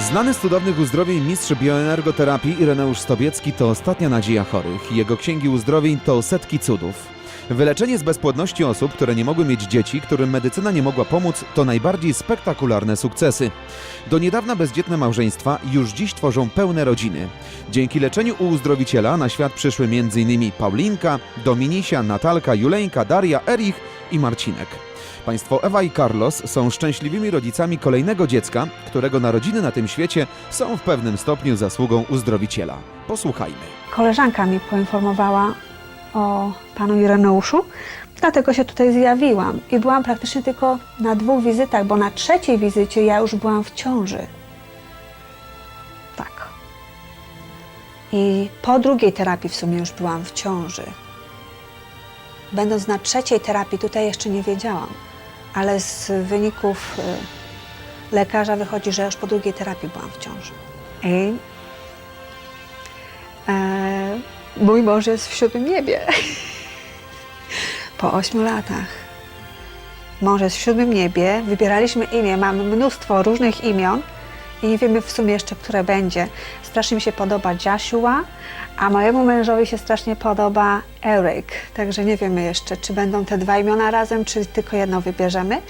Znany z cudownych uzdrowień mistrz bioenergoterapii Ireneusz Stobiecki to ostatnia nadzieja chorych. Jego księgi uzdrowień to setki cudów. Wyleczenie z bezpłodności osób, które nie mogły mieć dzieci, którym medycyna nie mogła pomóc, to najbardziej spektakularne sukcesy. Do niedawna bezdzietne małżeństwa już dziś tworzą pełne rodziny. Dzięki leczeniu u uzdrowiciela na świat przyszły m.in. Paulinka, Dominisia, Natalka, Juleńka, Daria, Erich i Marcinek. Państwo Ewa i Carlos są szczęśliwymi rodzicami kolejnego dziecka, którego narodziny na tym świecie są w pewnym stopniu zasługą uzdrowiciela. Posłuchajmy. Koleżanka mi poinformowała o panu Ireneuszu, dlatego się tutaj zjawiłam. I byłam praktycznie tylko na dwóch wizytach, bo na trzeciej wizycie ja już byłam w ciąży. Tak. I po drugiej terapii w sumie już byłam w ciąży. Będąc na trzeciej terapii, tutaj jeszcze nie wiedziałam, ale z wyników y, lekarza wychodzi, że już po drugiej terapii byłam w ciąży. I mój mąż jest w siódmym niebie. po ośmiu latach. Mąż jest w siódmym niebie, wybieraliśmy imię, mamy mnóstwo różnych imion i nie wiemy w sumie jeszcze, które będzie. Strasznie mi się podoba Joshua, a mojemu mężowi się strasznie podoba Eric, także nie wiemy jeszcze, czy będą te dwa imiona razem, czy tylko jedno wybierzemy.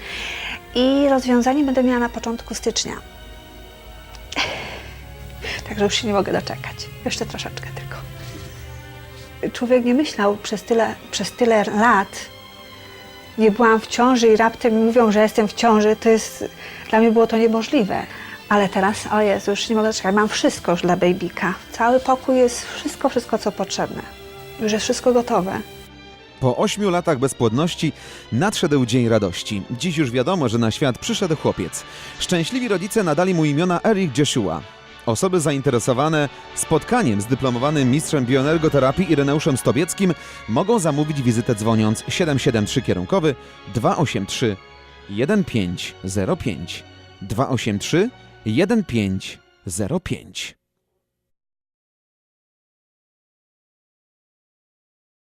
I rozwiązanie będę miała na początku stycznia. Także już się nie mogę doczekać. Jeszcze troszeczkę tylko. Człowiek nie myślał przez tyle, przez tyle lat, nie byłam w ciąży i raptem mi mówią, że jestem w ciąży, to jest, dla mnie było to niemożliwe. Ale teraz, o Jezu, już nie mogę doczekać, mam wszystko już dla babyka. Cały pokój jest wszystko, wszystko co potrzebne. Już jest wszystko gotowe. Po ośmiu latach bezpłodności nadszedł dzień radości. Dziś już wiadomo, że na świat przyszedł chłopiec. Szczęśliwi rodzice nadali mu imiona Eric Joshua. Osoby zainteresowane spotkaniem z dyplomowanym mistrzem bioenergoterapii Ireneuszem Stobieckim mogą zamówić wizytę dzwoniąc 773 kierunkowy 283 1505 283 1505